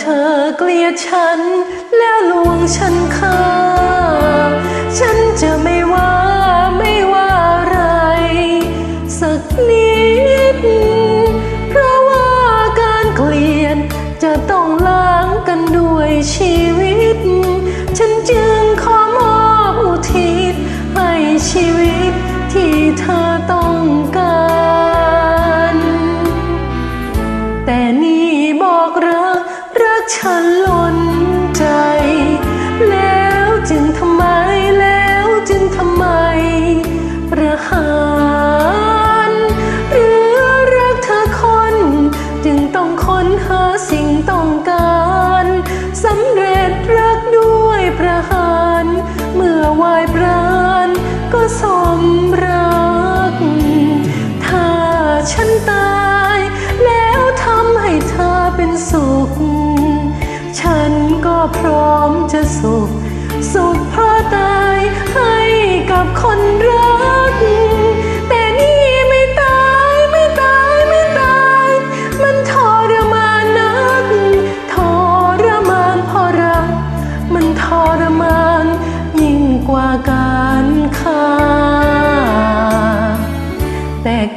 เธอเกลียดฉันแล้วลวงฉันเข้า ฉันล้นใจ แล้วจึงทำไมแล้วจึงทำไมประหารหรือรักเธอคน จึงต้องค้นหาสิ่งต้องการสำเร็จรักด้วยประหาร เมื่อวายปราณก็สมรัก ถ้าฉันตาย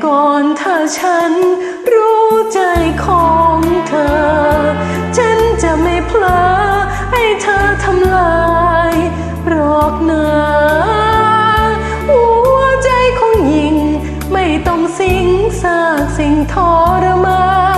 ก่อนถ้าฉันรู้ใจของเธอ ฉันจะไม่เพลอให้เธอทำลายหรอกนะหัวใจของหญิงไม่ต้องสิงซากสิ่งทรมาน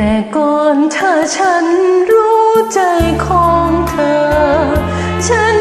แต่ก่อนถ้าฉันรู้ใจของเธอ ฉัน